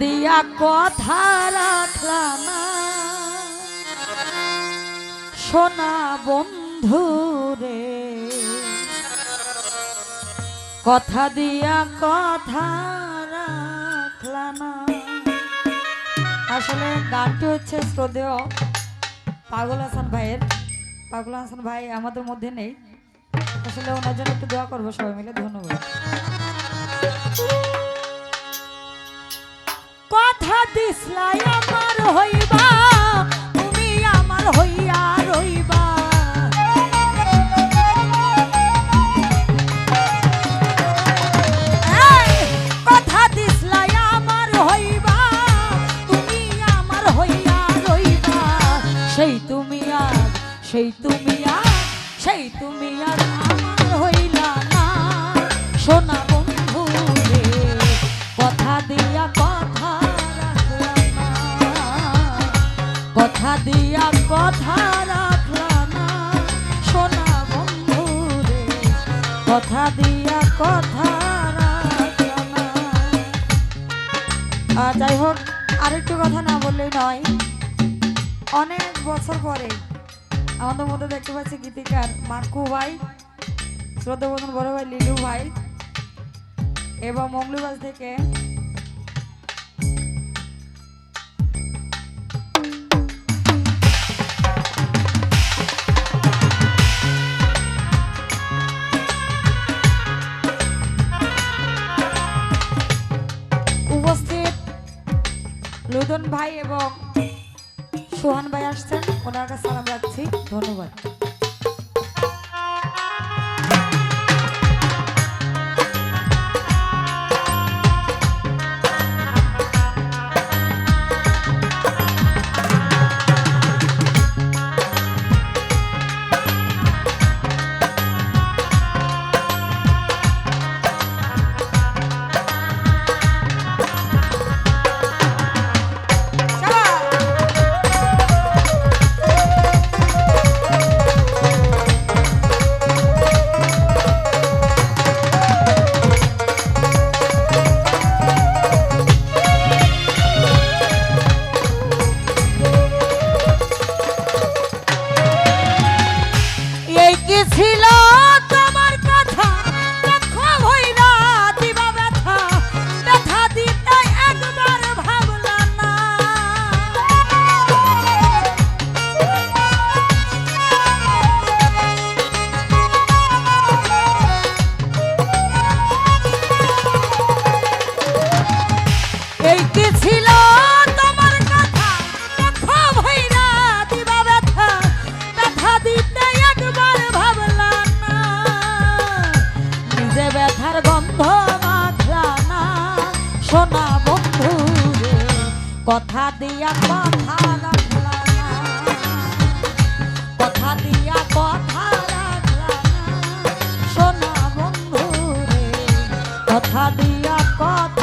দিয়া কথা রাখলা না। সোনা বন্ধু রে, কথা দিয়া কথা রাখলা আসলে গানটি হচ্ছে শ্রদ্ধেয় পাগল হাসান ভাইয়ের। পাগল হাসান ভাই আমাদের মধ্যে নেই। আসলে ওনার জন্য একটু দোয়া করব সবাই মিলে, ধন্যবাদ। তুমি আর হইলা না। সোনা বন্ধু রে, কথা দিয়া কথা দিয়া কথা রাখলা না। সোনা বন্ধু রে, কথা দিয়া কথা যাই হোক আরেকটু কথা না বললেই নয়। অনেক বছর পরে আমাদের মধ্যে দেখতে পাচ্ছি গীতিকার মাকু ভাই শ্রদ্ধা শ্রদ্ধাবন্ধন বড় ভাই লিলু ভাই এবং মঙ্গলবাজ থেকে উপস্থিত লুদন ভাই এবং সোহান ভাই আসছেন ওনার কাছে সালাম রাখছি ধন্যবাদ। ছিল দিয়া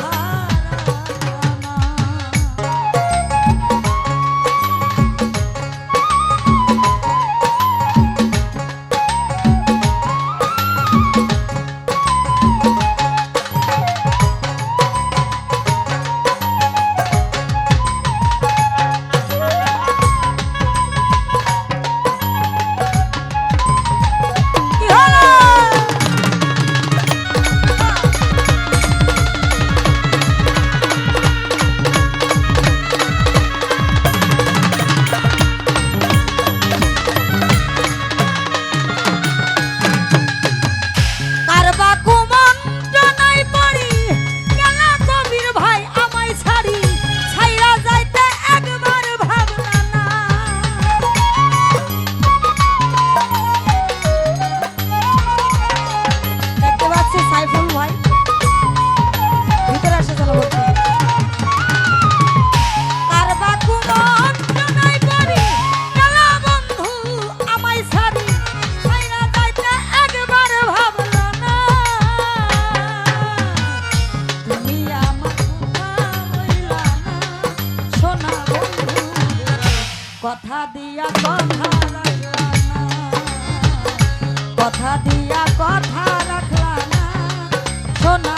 কথা দিয়া কথা রাখলা কথা দিয়া কথা রাখলা সোনা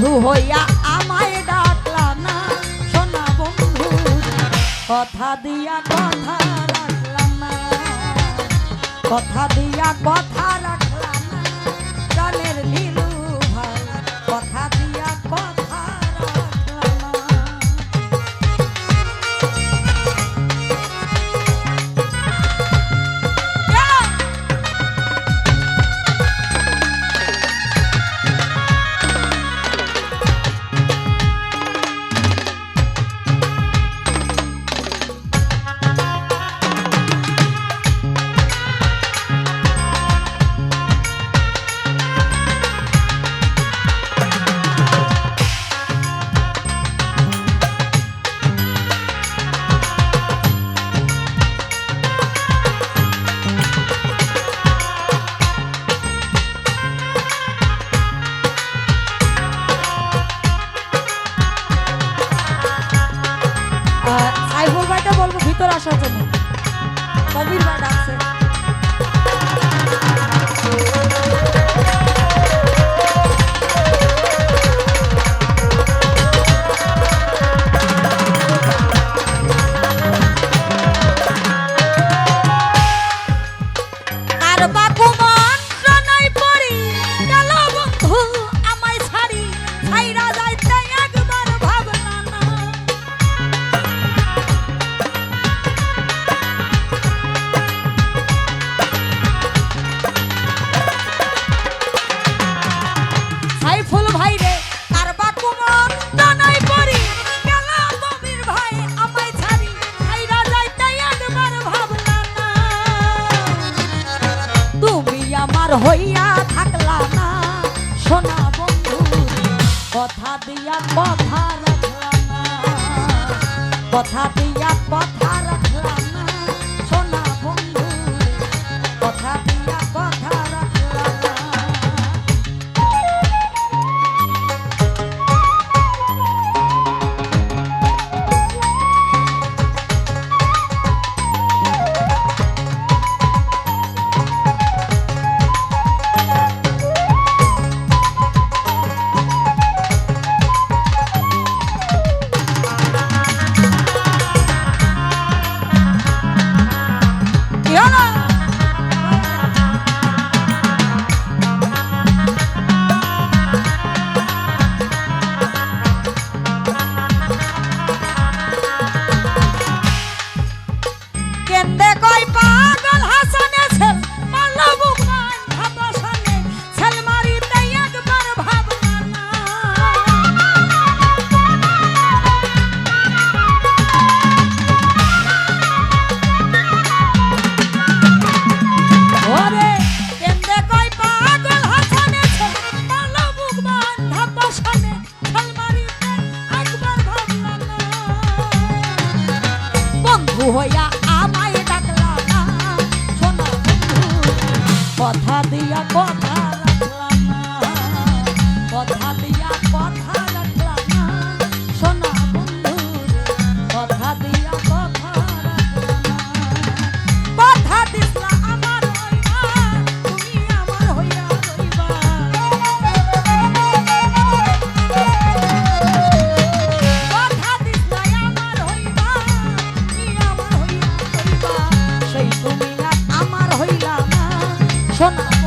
বন্ধু হইয়া আমায় ডাকলা না, সোনা বন্ধু, কথা দিয়া কথা রাখলাম না, কথা দিয়া কথা রাখ কথা রাখলাম না কথা দিয়া কথা রাখলাম সোনা বন্ধু। কথা Oh. সোনা